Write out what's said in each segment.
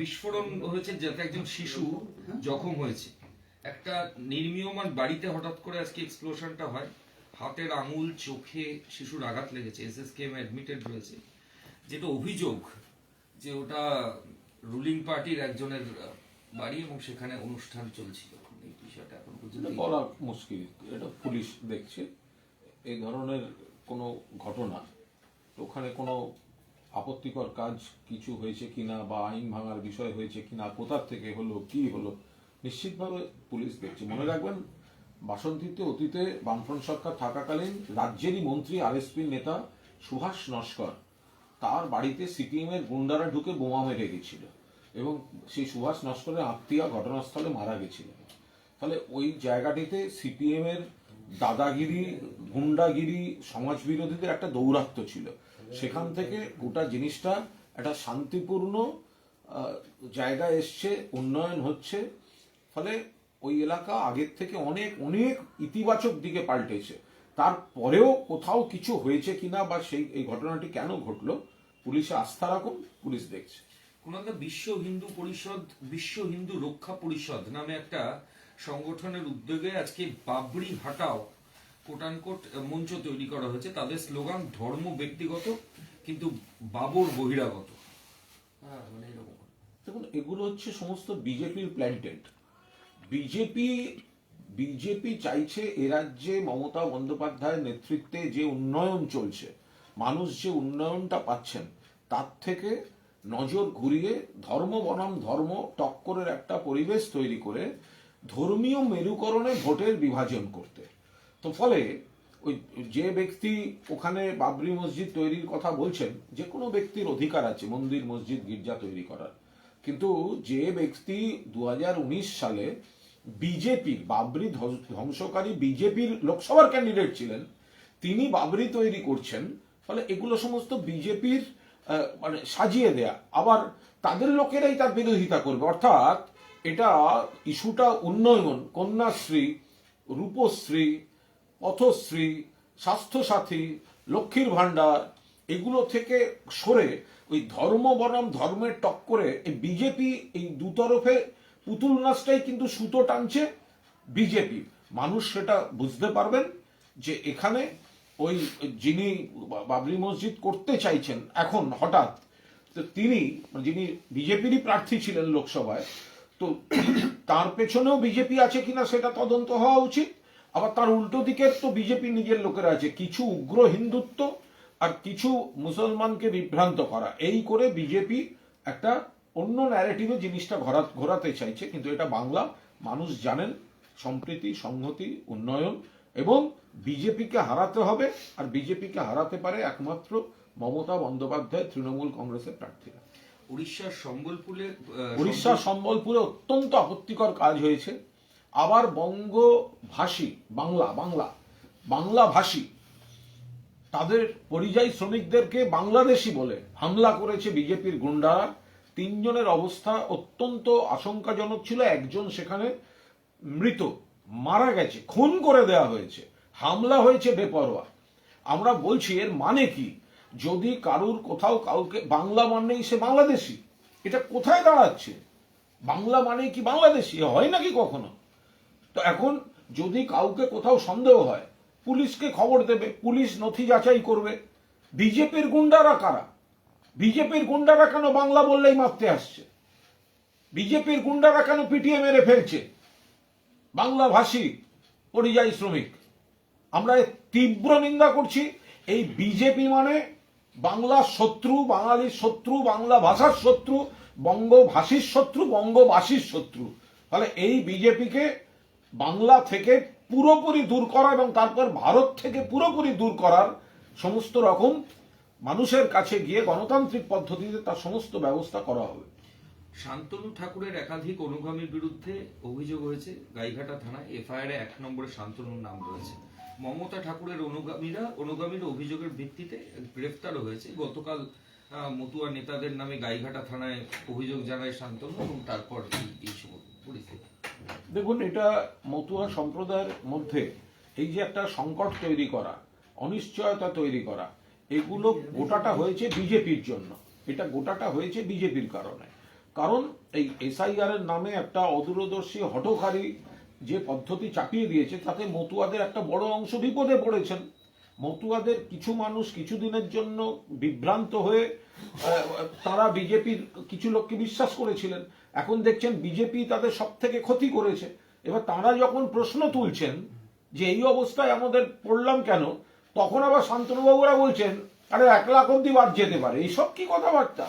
বিস্ফোরণ হয়েছে যাতে একজন শিশু জখম হয়েছে। একটা নির্মীয়মান বাড়িতে হঠাৎ করে আজকে এক্সপ্লোশনটা হয়। হাতের আঙুল চোখে শিশুর আঘাত লেগেছে। এস এস কেম অ্যাডমিটেড রয়েছে। যেটা অভিযোগ যে ওটা রুলিং পার্টির একজনের বাড়ি এবং সেখানে অনুষ্ঠান চলছিল। এই বিষয়টা এখন পর্যন্ত বলা মুশকিল। এটা পুলিশ দেখছে। এই ধরনের কোনো ঘটনা ওখানে কোনো আপত্তিকর কাজ কিছু হয়েছে কিনা বা আইন ভাঙার বিষয় হয়েছে কিনা কোথার থেকে হলো, কি হলো, নিশ্চিতভাবে পুলিশ দেখছে। মনে রাখবেন, বাসন্তীতে, অতীতে বামফ্রন্ট সরকার থাকাকালীন রাজ্যেরই মন্ত্রী, আরএসপি নেতা সুভাষ নস্কর তার বাড়িতে সিপিএম এর গুন্ডারা ঢুকে বোমা মেরে গেছিল এবং সেই সুভাষ নস্করের আত্মীয় ঘটনাস্থলে মারা গেছিলেন তাহলে ওই জায়গাটিতে সিপিএম এর দাদাগিরি, গুন্ডাগিরি সমাজ বিরোধীদের একটা দৌরাত্ম্য ছিল। সেখান থেকে গোটা জিনিসটা একটা শান্তিপূর্ণ আহ, জায়গায় এসছে উন্নয়ন হচ্ছে ফলে ওই এলাকা আগের থেকে অনেক অনেক ইতিবাচক দিকে পাল্টেছে। তারপরেও কোথাও কিছু হয়েছে কিনা বা সেই এই ঘটনাটি কেন ঘটলো পুলিশে আস্থা রাখুন পুলিশ দেখছে। কোনাদা বিশ্ব হিন্দু পরিষদ বিশ্ব হিন্দু রক্ষা পরিষদ নামে একটা সংগঠনের উদ্যোগে আজকে বাবরি হাটাও কোটানকোট মঞ্চ তৈরি করা হয়েছে। তাদের স্লোগান, ধর্ম ব্যক্তিগত, কিন্তু বাবর বহিরাগত। হ্যাঁ মানে দেখুন, এগুলো হচ্ছে সমস্ত বিজেপির প্ল্যান্টেড বিজেপি বিজেপি চাইছে এ রাজ্যে মমতা বন্দ্যোপাধ্যায়ের নেতৃত্বে যে উন্নয়ন চলছে, মানুষ যে উন্নয়নটা পাচ্ছেন, তার থেকে নজর ঘুরিয়ে ধর্ম বনাম, ধর্ম টক্করের একটা পরিবেশ তৈরি করে ধর্মীয় মেরুকরণে ভোটের বিভাজন করতে। তো ফলে ওই যে ব্যক্তি ওখানে বাবরি মসজিদ তৈরির কথা বলছেন, যে কোনো ব্যক্তির অধিকার আছে মন্দির, মসজিদ, গির্জা তৈরি করার। কিন্তু যে ব্যক্তি দু হাজার উনিশ সালে বিজেপির বাবরি ধ্বংসকারী বিজেপির লোকসভার ক্যান্ডিডেট ছিলেন, তিনি বাবরি তৈরি করছেন, ফলে এগুলো সমস্ত বিজেপির মানে সাজিয়ে দেয়া। আবার তাদের লোকেরাই তার বিরোধিতা করবে। অর্থাৎ এটা ইস্যুটা উন্নয়ন, কন্যাশ্রী, রূপশ্রী পথশ্রী স্বাস্থ্যসাথী, লক্ষ্মীর ভাণ্ডার, এগুলো থেকে সরে ওই ধর্ম বনাম ধর্মের টক্করে এই বিজেপি এই দুতরফে পুতুল নাচটাই কিন্তু সুতো টানছে বিজেপি। মানুষ সেটা বুঝতে পারবেন যে এখানে ওই যিনি বাবরি মসজিদ করতে চাইছেন, এখন হঠাৎ তো তিনি মানে যিনি বিজেপিরই প্রার্থী ছিলেন লোকসভায়, তো তার পেছনেও বিজেপি আছে কিনা সেটা তদন্ত হওয়া উচিত। আবার তার উল্টো দিকের তো বিজেপি নিজের লোকেরা আছে। কিছু উগ্র হিন্দুত্ব আর কিছু মুসলমানকে বিভ্রান্ত করা। এই করে বিজেপি একটা অন্য ন্যারেটিভে জিনিসটা ঘোরা ঘোরাতে চাইছে। কিন্তু এটা বাংলা। মানুষ জানেন সম্প্রীতি সংহতি উন্নয়ন এবং বিজেপিকে হারাতে হবে আর বিজেপিকে হারাতে পারে একমাত্র মমতা বন্দ্যোপাধ্যায় তৃণমূল কংগ্রেসের প্রার্থীরা। উড়িষ্যার সম্বলপুরে আহ, উড়িষ্যা সম্বলপুরে অত্যন্ত আপত্তিকর কাজ হয়েছে। আবার বঙ্গভাষী, বাংলা বাংলা বাংলা ভাষী তাদের পরিযায়ী শ্রমিকদেরকে বাংলাদেশি বলে হামলা করেছে বিজেপির গুন্ডারা। তিনজনের অবস্থা অত্যন্ত আশঙ্কাজনক ছিল। একজন সেখানে মৃত, মারা গেছে, খুন করে দেয়া হয়েছে, হামলা হয়েছে বেপরোয়া। আমরা বলছি এর মানে কি? যদি কারুর কোথাও কাউকে বাংলা মানেই সে বাংলাদেশি, এটা কোথায় দাঁড়াচ্ছে? বাংলা মানে কি বাংলাদেশি? হয় নাকি কখনো? তো এখন যদি কাউকে কোথাও সন্দেহ হয়, পুলিশকে খবর দেবে, পুলিশ নথি যাচাই করবে, বিজেপির গুন্ডারা কারা? বিজেপির গুন্ডারা কেন বাংলা বললেই মারতে আসছে? বিজেপির গুন্ডারা কেন পিটিয়ে মেরে ফেলছে? বাংলা ভাষী পরিযায়ী শ্রমিক, আমরা তীব্র নিন্দা করছি, এই বিজেপি মানে বাংলার শত্রু, বাঙালির শত্রু, বাংলা ভাষার শত্রু, বঙ্গভাষীর শত্রু, বঙ্গবাসীর শত্রু। তাহলে এই বিজেপিকে বাংলা থেকে পুরোপুরি দূর করা এবং তারপর ভারত থেকে পুরোপুরি দূর করার সমস্ত রকম মানুষের কাছে গিয়ে গণতান্ত্রিক পদ্ধতিতে তার সমস্ত ব্যবস্থা করা হবে। শান্তনু ঠাকুরের একাধিক অনুগামীর বিরুদ্ধে অভিযোগ হয়েছে। গাইঘাটা থানায় এফআইআর এক নম্বরে শান্তনুর নাম রয়েছে। মমতা ঠাকুরের অনুগামীরা, অনুগামীর অভিযোগের ভিত্তিতে গ্রেফতারও হয়েছে। গতকাল মতুয়া নেতাদের নামে গাইঘাটা থানায় অভিযোগ জানায় শান্তনু এবং তারপর এই- সব পরিস্থিতি। দেখুন, এটা মতুয়া সম্প্রদায়ের মধ্যে এই যে একটা সংকট তৈরি করা, অনিশ্চয়তা তৈরি করা, এগুলো গোটাটা হয়েছে বিজেপির জন্য। এটা গোটাটা হয়েছে বিজেপির কারণে। কারণ এই এসআইআর এর নামে একটা অদূরদর্শী হঠকারী যে পদ্ধতি চাপিয়ে দিয়েছে, তাতে মতুয়াদের একটা বড় অংশ বিপদে পড়েছেন। মতুয়াদের কিছু মানুষ কিছুদিনের জন্য বিভ্রান্ত হয়ে তারা বিজেপির কিছু লোককে বিশ্বাস করেছিলেন। এখন দেখছেন বিজেপি তাদের সব থেকে ক্ষতি করেছে। এবার তারা যখন প্রশ্ন তুলছেন যে এই অবস্থায় আমাদের পড়লাম কেন, তখন আবার শান্তনুবাবুরা বলছেন, আরে, এক লাখ অব্দি বাদ যেতে পারে। এইসব কি কথাবার্তা?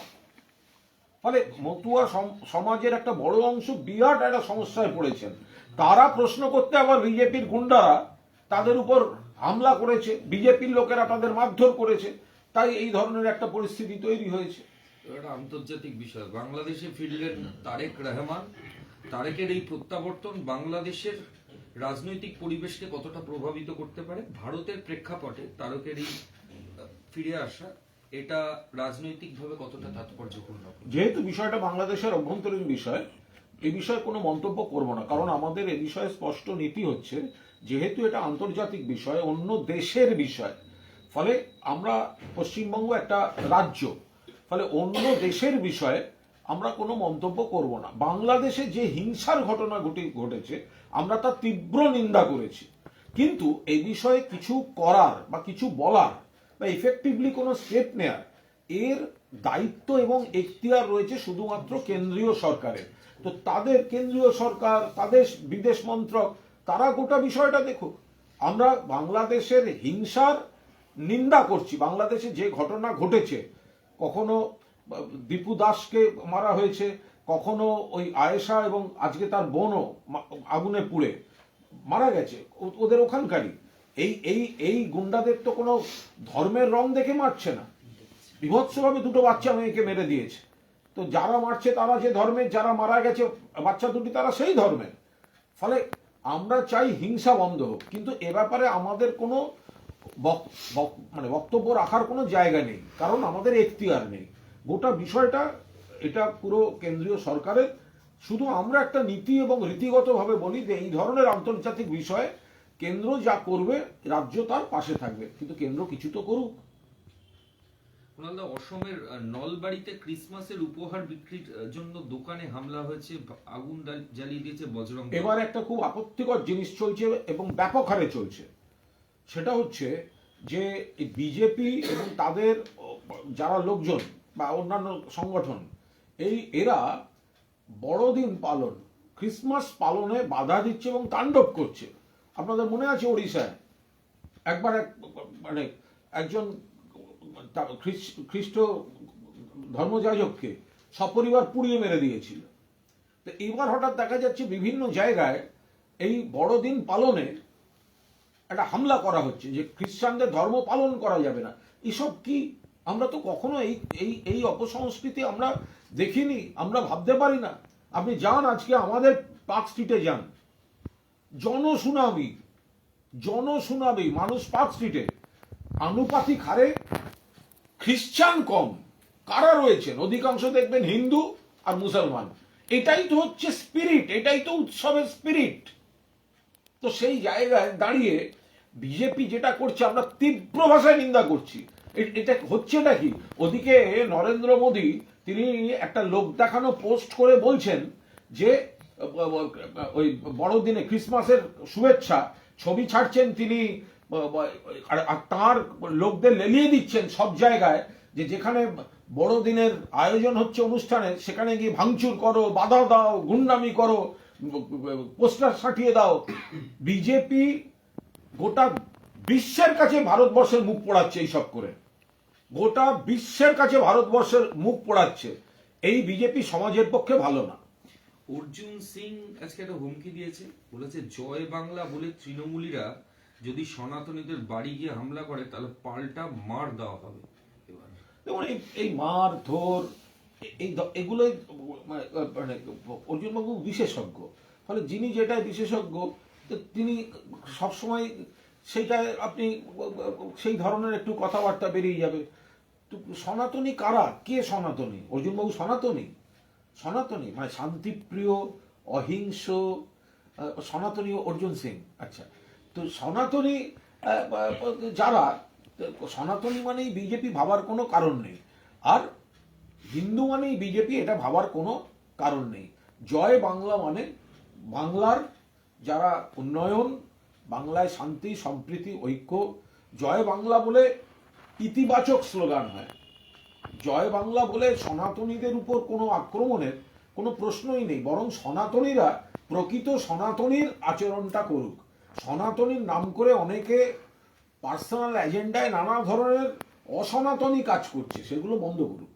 ফলে মতুয়া সম- সমাজের একটা বড় অংশ বিরাট একটা সমস্যায় পড়েছেন। তারা প্রশ্ন করতে আবার বিজেপির গুন্ডারা তাদের উপর হামলা করেছে বিজেপির লোকেরা তাদের মারধর করেছে তাই এই ধরনের একটা পরিস্থিতি তৈরি হয়েছে। এটা আন্তর্জাতিক বিষয়। বাংলাদেশে ফিরলেন তারেক রহমান। তারেকের এই প্রত্যাবর্তন বাংলাদেশের রাজনৈতিক পরিবেশকে কতটা প্রভাবিত করতে পারে? ভারতের প্রেক্ষাপটে তারকের এই ফিরে আসা এটা রাজনৈতিকভাবে কতটা তাৎপর্যপূর্ণ? যেহেতু বিষয়টা বাংলাদেশের অভ্যন্তরীণ বিষয় এ বিষয়ে কোনো মন্তব্য করব না কারণ আমাদের এ বিষয়ে স্পষ্ট নীতি হচ্ছে যেহেতু এটা আন্তর্জাতিক বিষয়, অন্য দেশের বিষয়, ফলে আমরা পশ্চিমবঙ্গ একটা রাজ্য, ফলে অন্য দেশের বিষয়ে আমরা কোনো মন্তব্য করব না। বাংলাদেশে যে হিংসার ঘটনা ঘটে, ঘটেছে, আমরা তার তীব্র নিন্দা করেছি। কিন্তু এই বিষয়ে কিছু করার বা কিছু বলার বা ইফেক্টিভলি কোনো স্টেপ নেয়ার এর দায়িত্ব এবং এখতিয়ার রয়েছে শুধুমাত্র কেন্দ্রীয় সরকারের। তো তাদের কেন্দ্রীয় সরকার, তাদের বিদেশ মন্ত্রক তারা গোটা বিষয়টা দেখুক। আমরা বাংলাদেশের হিংসার নিন্দা করছি। বাংলাদেশে যে ঘটনা ঘটেছে, কখনো দীপু দাসকে মারা হয়েছে, কখনো ওই আয়েশা এবং আজকে তার বোনও আগুনে পুড়ে মারা গেছে। ওদের ওখানকারই। এই এই এই গুন্ডাদের তো কোনো ধর্মের রং দেখে মারছে না। বিভৎসভাবে দুটো বাচ্চা মেয়েকে মেরে দিয়েছে। তো যারা মারছে তারা যে ধর্মের, যারা মারা গেছে, বাচ্চা দুটি তারা সেই ধর্মের। ফলে আমরা চাই হিংসা বন্ধ হোক, কিন্তু এ ব্যাপারে আমাদের কোনো মানে বক্তব্য রাখার কোনো জায়গা নেই, কারণ আমাদের এখতিয়ার নেই। গোটা বিষয়টা, এটা পুরো কেন্দ্রীয় সরকারের। শুধু আমরা একটা নীতি এবং রীতিগতভাবে বলি যে এই ধরনের আন্তর্জাতিক বিষয়ে কেন্দ্র যা করবে, রাজ্য তার পাশে থাকবে। কিন্তু কেন্দ্র কিছু তো করুক। কুণালদা অসমের নলবাড়িতে ক্রিসমাসের উপহার বিক্রির জন্য দোকানে হামলা হয়েছে, আগুন জ্বালিয়ে দিয়েছে বজরং এবার একটা খুব আপত্তিকর জিনিস চলছে এবং ব্যাপক হারে চলছে। সেটা হচ্ছে যে বিজেপি এবং তাদের যারা লোকজন বা অন্যান্য সংগঠন, এই এরা বড়দিন পালন, ক্রিসমাস পালনে বাধা দিচ্ছে এবং তাণ্ডব করছে। আপনাদের মনে আছে ওড়িশায়? একবার এক মানে একজন খ্রিস্ট ধর্মযাজককে সপরিবার পুড়িয়ে মেরে দিয়েছিল। তো এবার হঠাৎ দেখা যাচ্ছে বিভিন্ন জায়গায় এই বড়দিন পালনে একটা হামলা করা হচ্ছে যে খ্রিস্টানদের ধর্ম পালন করা যাবে না। এসব কি আমরা তো কখনো এই এই এই অপসংস্কৃতি আমরা দেখিনি, আমরা ভাবতে পারি না। আপনি যান আজকে আমাদের পার্ক স্ট্রিটে যান। জনশুনামি জনশুনামি মানুষ পার্ক স্ট্রিটে। আনুপাতিক হারে খ্রিস্টান কম। কারা রয়েছেন? অধিকাংশ দেখবেন হিন্দু আর মুসলমান। এটাই তো হচ্ছে স্পিরিট এটাই তো উৎসবের স্পিরিট তো সেই জায়গায় দাঁড়িয়ে বিজেপি যেটা করছে, আমরা তীব্র ভাষায় নিন্দা করছি। এটা হচ্ছেটা কি? ওদিকে নরেন্দ্র মোদী, তিনি একটা লোক দেখানো পোস্ট করে বলছেন যে ওই বড়দিনে, ক্রিসমাসের শুভেচ্ছা, ছবি ছাড়ছেন তিনি আর তার লোকদের লেলিয়ে দিচ্ছেন সব জায়গায় যে যেখানে বড়দিনের আয়োজন হচ্ছে অনুষ্ঠানে, সেখানে গিয়ে ভাঙচুর করো, বাধা দাও, গুন্ডামি করো, পোস্টার সাটিয়ে দাও। বিজেপি গোটা বিশ্বের কাছে ভারতবর্ষের মুখ পোড়াচ্ছে এইসব করে। গোটা বিশ্বের কাছে ভারতবর্ষের মুখ পোড়াচ্ছে। এই বিজেপি সমাজের পক্ষে ভালো না। অর্জুন সিং আজকে একটা হুমকি দিয়েছে। বলেছে, জয় বাংলা বলে তৃণমূলীরা যদি সনাতনীদের বাড়ি গিয়ে হামলা করে, তাহলে পাল্টা মার দেওয়া হবে। যেমন এই মার, ধর এই এগুলোই মানে মানে অর্জুনবাবু বিশেষজ্ঞ। ফলে যিনি যেটা বিশেষজ্ঞ তিনি সবসময় সেইটায় আপনি, সেই ধরনের একটু কথাবার্তা বেরিয়ে যাবে। তো সনাতনী কারা? কে সনাতনী? অর্জুনবাবু সনাতনী? সনাতনী? মানে শান্তিপ্রিয়, অহিংস সনাতনী অর্জুন সিং। আচ্ছা। তো সনাতনী যারা, সনাতনী মানেই বিজেপি ভাবার কোনো কারণ নেই। আর হিন্দু মানেই বিজেপি এটা ভাবার কোনো কারণ নেই। জয় বাংলা মানে বাংলার যারা উন্নয়ন, বাংলায় শান্তি, সম্প্রীতি, ঐক্য, জয় বাংলা বলে ইতিবাচক স্লোগান হয়। জয় বাংলা বলে সনাতনীদের উপর কোনো আক্রমণের কোনো প্রশ্নই নেই, বরং সনাতনীরা প্রকৃত সনাতনীর আচরণটা করুক। সনাতনীর নাম করে অনেকে পার্সোনাল এজেন্ডায় নানা ধরনের অসনাতনী কাজ করছে সেগুলো বন্ধ করুক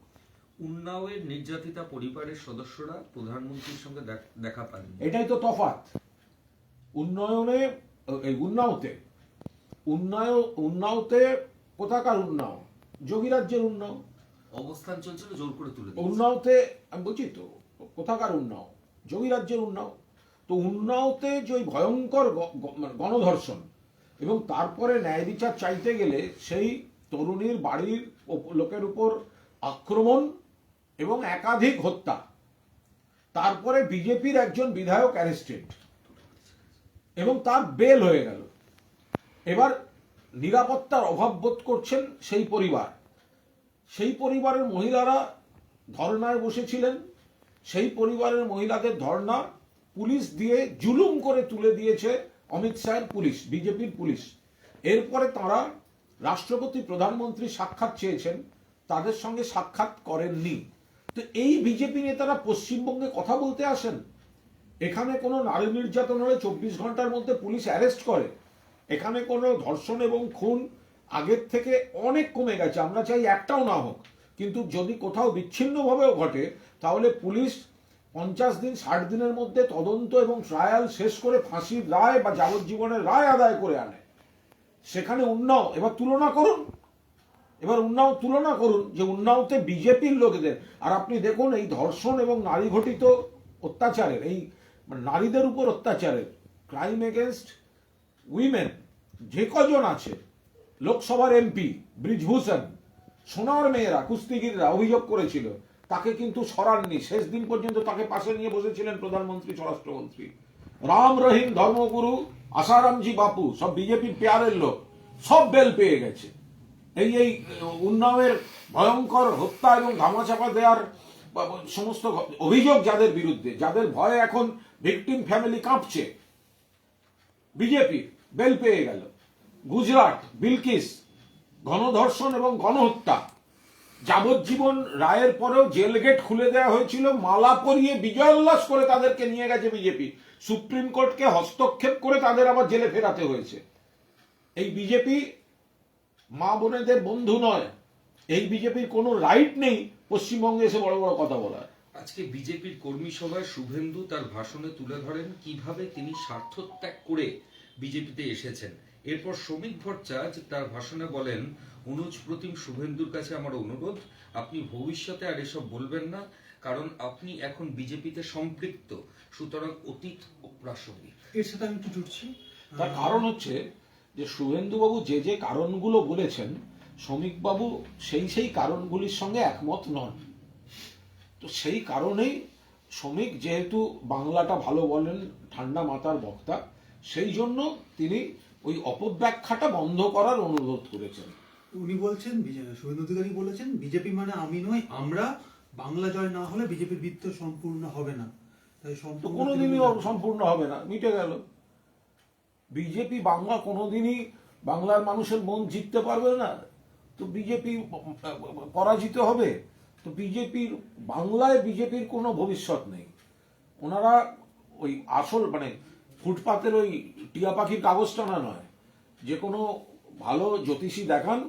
উন্নাওয়ের নির্যাতিতা পরিবারের সদস্যরা প্রধানমন্ত্রীর সঙ্গে দেখা পাননি। এটাই তো তফাৎ। উন্নয়নে এই উন্নাওতে উন্নয় উন্নাওতে কোথাকার উন্নাও? যোগীরাজ্যের উন্নাও। অবস্থান চলছিল জোর করে তুলে। উন্নাওতে আমি বলছি তো কোথাকার উন্নাও? যোগীরাজ্যের উন্নাও। তো উন্নাওতে যে ওই ভয়ঙ্কর মানে গণধর্ষণ এবং তারপরে ন্যায় বিচার চাইতে গেলে সেই তরুণীর বাড়ির লোকের উপর আক্রমণ এবং একাধিক হত্যা, তারপরে বিজেপির একজন বিধায়ক অ্যারেস্টেড এবং তার বেল হয়ে গেল। এবার নিরাপত্তার অভাব বোধ করছেন সেই পরিবার। সেই পরিবারের মহিলারা ধর্নায় বসেছিলেন, সেই পরিবারের মহিলাদের ধর্না পুলিশ দিয়ে জুলুম করে তুলে দিয়েছে অমিত শাহের পুলিশ, বিজেপির পুলিশ। এরপরে তারা রাষ্ট্রপতি, প্রধানমন্ত্রী সাক্ষাৎ চেয়েছেন, তাদের সঙ্গে সাক্ষাৎ করেননি। তো এই বিজেপি নেতারা পশ্চিমবঙ্গে কথা বলতে আসেন? এখানে কোনো নারী নির্যাতন হলে চব্বিশ ঘণ্টার মধ্যে পুলিশ অ্যারেস্ট করে। এখানে কোনো ধর্ষণ এবং খুন আগের থেকে অনেক কমে গেছে। আমরা চাই একটাও না হোক। কিন্তু যদি কোথাও বিচ্ছিন্নভাবেও ঘটে, তাহলে পুলিশ পঞ্চাশ দিন, ষাট দিনের মধ্যে তদন্ত এবং ট্রায়াল শেষ করে ফাঁসির রায় বা যাবজ্জীবনের রায় আদায় করে আনে। সেখানে উন্নাও, এবার তুলনা করুন। এবার উন্নাও তুলনা করুন যে উন্নাওতে বিজেপির লোকেদের, আর আপনি দেখুন এই ধর্ষণ এবং নারী ঘটিত অত্যাচারের, এই মানে নারীদের উপর অত্যাচারের ক্রাইম এগেনস্ট উইমেন যে কজন আছে, লোকসভার এমপি, ব্রিজভূষণ, সোনার মেয়েরা, কুস্তিগিররা অভিযোগ করেছিল তাকে কিন্তু সরাননি। শেষ দিন পর্যন্ত তাকে পাশে নিয়ে বসেছিলেন প্রধানমন্ত্রী, স্বরাষ্ট্রমন্ত্রী। রাম রহিম ধর্মগুরু আসারামজি বাপু, সব বিজেপির পেয়ারের লোক, সব বেল পেয়ে গেছে। এই এই উন্নয়নের ভয়ঙ্কর হত্যা এবং ধামাচাপা দেওয়ার সমস্ত অভিযোগ যাদের বিরুদ্ধে, যাদের ভয়ে এখন ভিকটিম ফ্যামিলি কাঁপছে। বিজেপি বেল পেয়ে গেল। গুজরাট, বিলকিস, গণধর্ষণ এবং গণহত্যা। যাবজ্জীবন রায়ের পরেও জেল গেট খুলে দেওয়া হয়েছিল, মালা পরিয়ে বিজয় উল্লাস করে তাদেরকে নিয়ে গেছে বিজেপি। সুপ্রিম কোর্টকে হস্তক্ষেপ করে তাদের আবার জেলে ফেরাতে হয়েছে। এই বিজেপি মা বোনেদের বন্ধু নয়। এই বিজেপির কোনো রাইট নেই পশ্চিমবঙ্গে এসে বড় বড় কথা বলার। আজকে বিজেপির কর্মী সভায় শুভেন্দু তার ভাষণে তুলে ধরেন কীভাবে তিনি স্বার্থত্যাগ করে বিজেপিতে এসেছেন। এরপর শ্রমিক ভট্টাচার্য তার ভাষণে বলেন অনুজ প্রতিম শুভেন্দুর কাছে আমার অনুরোধ আপনি ভবিষ্যতে আর এসব বলবেন না কারণ আপনি এখন বিজেপিতে সম্পৃক্ত সুতরাং অতীত প্রাসঙ্গিক। এর সাথে আমি একটু জুড়ছি। তার কারণ হচ্ছে যে শুভেন্দুবাবু যে যে কারণগুলো বলেছেন শ্রমিকবাবু সেই সেই কারণগুলির সঙ্গে একমত নন। তো সেই কারণেই শ্রমিক যেহেতু বাংলাটা ভালো বলেন ঠান্ডা মাথার বক্তা সেই জন্য তিনি ওই অপব্যাখ্যাটা বন্ধ করার অনুরোধ করেছেন। উনি বলছেন শুভেন্দু অধিকারী বলেছেন বিজেপি মানে আমি নই আমরা বাংলা জয় না হলে বিজেপির বৃত্ত সম্পূর্ণ হবে না। তাই সম্পূর্ণ কোনোদিনই সম্পূর্ণ হবে না মিটে গেল। বিজেপি বাংলা কোনোদিনই বাংলার মানুষের মন জিততে পারবে না তো বিজেপি পরাজিত হবে তো বিজেপির বাংলায় বিজেপির কোনো ভবিষ্যৎ নেই। ওনারা ওই আসল মানে ফুটপাতের ওই টিয়া পাখির কাগজ টানা নয় যে কোনো ভালো জ্যোতিষী দেখান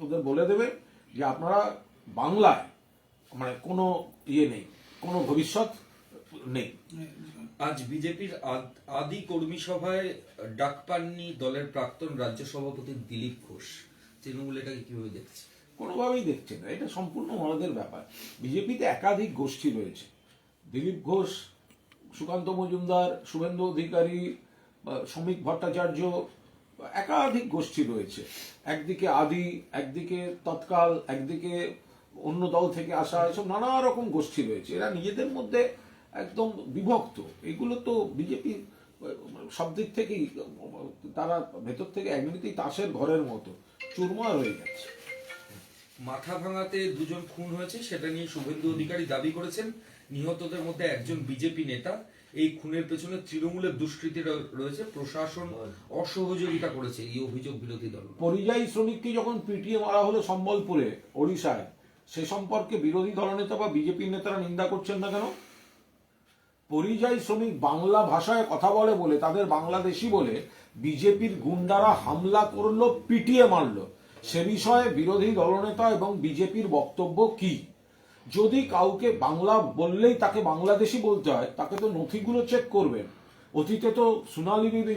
ওদের বলে দেবে যে আপনারা বাংলায় মানে কোনো ইয়ে নেই কোনো ভবিষ্যৎ নেই। আজ বিজেপির আদ- কর্মী সভায় ডাক পাননি দলের প্রাক্তন রাজ্য সভাপতি দিলীপ ঘোষ। তৃণমূল এটাকে কীভাবে দেখছে? কোনোভাবেই দেখছে না। এটা সম্পূর্ণ ওনাদের ব্যাপার। বিজেপিতে একাধিক গোষ্ঠী রয়েছে। দিলীপ ঘোষ সুকান্ত মজুমদার শুভেন্দু অধিকারী শ্রমিক ভট্টাচার্য একাধিক গোষ্ঠী রয়েছে। একদিকে আদি, একদিকে তৎকাল, একদিকে অন্য দল থেকে আসা, এসব নানা রকম গোষ্ঠী রয়েছে। এরা নিজেদের মধ্যে একদম বিভক্ত। এগুলো তো বিজেপি, সব দিক থেকেই, তারা ভেতর থেকে এমনিতেই তাসের ঘরের মতো চুরমার হয়ে গেছে। মাথা ভাঙাতে দুজন খুন হয়েছে, সেটা নিয়ে শুভেন্দু অধিকারী দাবি করেছেন। নিহতদের মধ্যে একজন বিজেপি নেতা এই খুনের পেছনে তৃণমূলের দুষ্কৃতি রয়েছে প্রশাসন অসহযোগিতা করেছে এই অভিযোগ বিরোধী দল। পরিযায়ী শ্রমিককে যখন পিটিয়ে মারা হলো সম্বলপুরে ওড়িশায় সে সম্পর্কে বিরোধী দলনেতা বা বিজেপির নেতারা নিন্দা করছেন না কেন? পরিযায়ী শ্রমিক বাংলা ভাষায় কথা বলে বলে তাদের বাংলাদেশি বলে বিজেপির গুন্ডারা হামলা করল পিটিয়ে মারলো। সে বিষয়ে বিরোধী দলনেতা এবং বিজেপির বক্তব্য কি? যদি কাউকে বাংলা বললেই তাকে বাংলাদেশি বলতে হয়, তাকে তো নথিগুলো চেক করবেন। অতীতে তো সোনালি বিবি,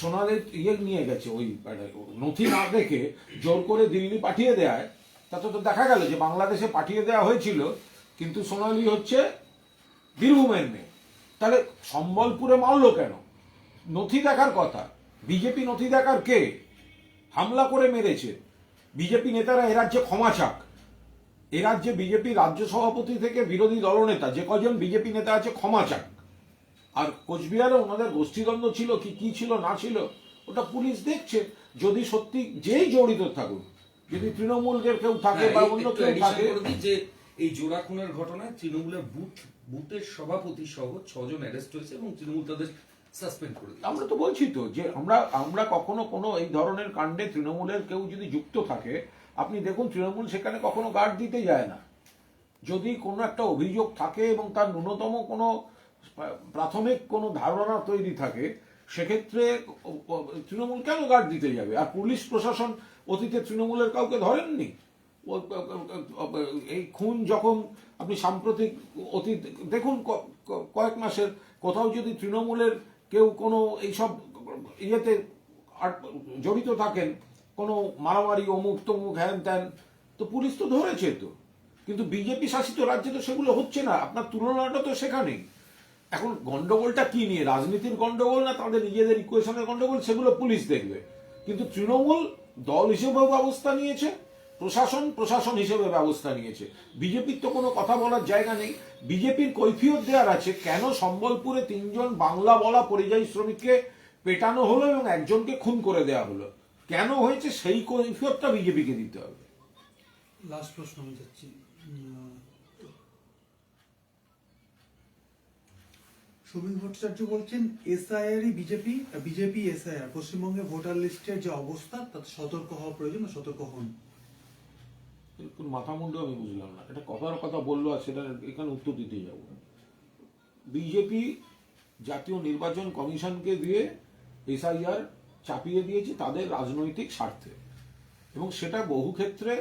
সোনালি ইয়ে নিয়ে গেছে ওই মানে নথি না দেখে জোর করে দিল্লি পাঠিয়ে দেয়। তাতে তো দেখা গেল যে বাংলাদেশে পাঠিয়ে দেওয়া হয়েছিল, কিন্তু সোনালি হচ্ছে বীরভূমের মেয়ে। তাহলে সম্বলপুরে মারলো কেন? নথি দেখার কথা। বিজেপি নথি দেখার কে? হামলা করে মেরেছে। বিজেপি নেতারা এ রাজ্যে ক্ষমা চাক। এ রাজ্যে বিজেপি রাজ্য সভাপতি থেকে বিরোধী দলনেতা যে কজন বিজেপি নেতা আছে ক্ষমা চাক আর কোচবিহারে ওনাদের গোষ্ঠীদ্বন্দ্ব ছিল কি কি ছিল না ছিল ওটা পুলিশ দেখছে। যদি সত্যি যেই জড়িত থাকুক যদি তৃণমূলের কেউ থাকে হ্যাঁ, বা অন্য কেউ থাকে যে এই জোড়া খুনের ঘটনায় তৃণমূলের বুথ বুথের সভাপতি সহ ছজন অ্যারেস্ট হয়েছে এবং তৃণমূল তাদের সাসপেন্ড করে আমরা তো বলছি তো যে আমরা আমরা কখনো কোনো এই ধরনের কাণ্ডে তৃণমূলের কেউ যদি যুক্ত থাকে আপনি দেখুন, তৃণমূল সেখানে কখনো গার্ড দিতে যায় না। যদি কোনো একটা অভিযোগ থাকে এবং তার ন্যূনতম কোনো প্রাথমিক কোনো ধারণা তৈরি থাকে, সেক্ষেত্রে তৃণমূল কেন গার্ড দিতে যাবে? আর পুলিশ প্রশাসন অতীতে তৃণমূলের কাউকে ধরেননি? এই খুন যখন আপনি সাম্প্রতিক অতীত, দেখুন কয়েক মাসের কোথাও যদি তৃণমূলের কেউ কোনো এইসব ইয়েতে জড়িত থাকেন কোনো মারামারি, অমুক তমুক, হ্যান ত্যান, তো পুলিশ তো ধরেছে তো। কিন্তু বিজেপি শাসিত রাজ্যে তো সেগুলো হচ্ছে না, আপনার তুলনাটা তো সেখানেই। এখন গন্ডগোলটা কি নিয়ে, রাজনীতির গন্ডগোল না তাদের নিজেদের ইকুয়েশনের গন্ডগোল, সেগুলো পুলিশ দেখবে। কিন্তু তৃণমূল দল হিসেবেও ব্যবস্থা নিয়েছে, প্রশাসন প্রশাসন হিসেবে ব্যবস্থা নিয়েছে। বিজেপির তো কোনো কথা বলার জায়গা নেই। বিজেপির কৈফিয়ত দেওয়ার আছে, কেন সম্বলপুরে তিনজন বাংলা বলা পরিযায়ী শ্রমিককে পেটানো হলো এবং একজনকে খুন করে দেওয়া হলো? কেন হয়েছে সেই কৈফিয়তটা বিজেপিকে দিতে হবে? লাস্ট প্রশ্ন আমি যাচ্ছি। সুমিত ভট্টাচার্য বলছেন এসআইআরই বিজেপি বিজেপি এসআইআর পশ্চিমবঙ্গে ভোটার লিস্টের যে অবস্থা তাতে সতর্ক হওয়া প্রয়োজন সতর্ক হন। মাথা মুন্ডু আমি বুঝলাম না। এটা কথার কথা বলল আর সেটা এখানে উত্তর দিতে যাব। বিজেপি জাতীয় নির্বাচন কমিশনকে দিয়ে এসআইআর চাপিয়ে দিয়েছে তাদের রাজনৈতিক স্বার্থে। এবং সেটা বহু ক্ষেত্রে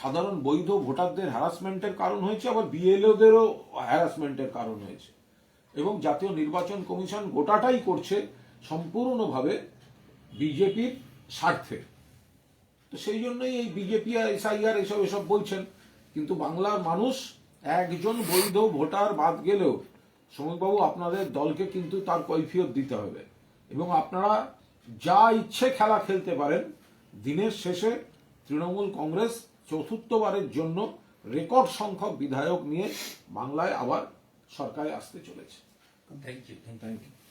সাধারণ বৈধ ভোটারদের হ্যারাসমেন্টের কারণ হয়েছে, আবার বিএলওদেরও হ্যারাসমেন্টের কারণ হয়েছে। এবং জাতীয় নির্বাচন কমিশন গোটাটাই করছে সম্পূর্ণভাবে বিজেপির স্বার্থে। তো সেই জন্যই এই বিজেপি আর এসআইআর এসব এসব বলছেন। কিন্তু বাংলার মানুষ একজন বৈধ ভোটার বাদ গেলেও শ্রমিকবাবু আপনাদের দলকে কিন্তু তার কৈফিয়ত দিতে হবে। এবং আপনারা যা ইচ্ছে খেলা খেলতে পারেন, দিনের শেষে তৃণমূল কংগ্রেস চতুর্থবারের জন্য রেকর্ড সংখ্যক বিধায়ক নিয়ে বাংলায় আবার সরকারে আসতে চলেছে। Thank you thank you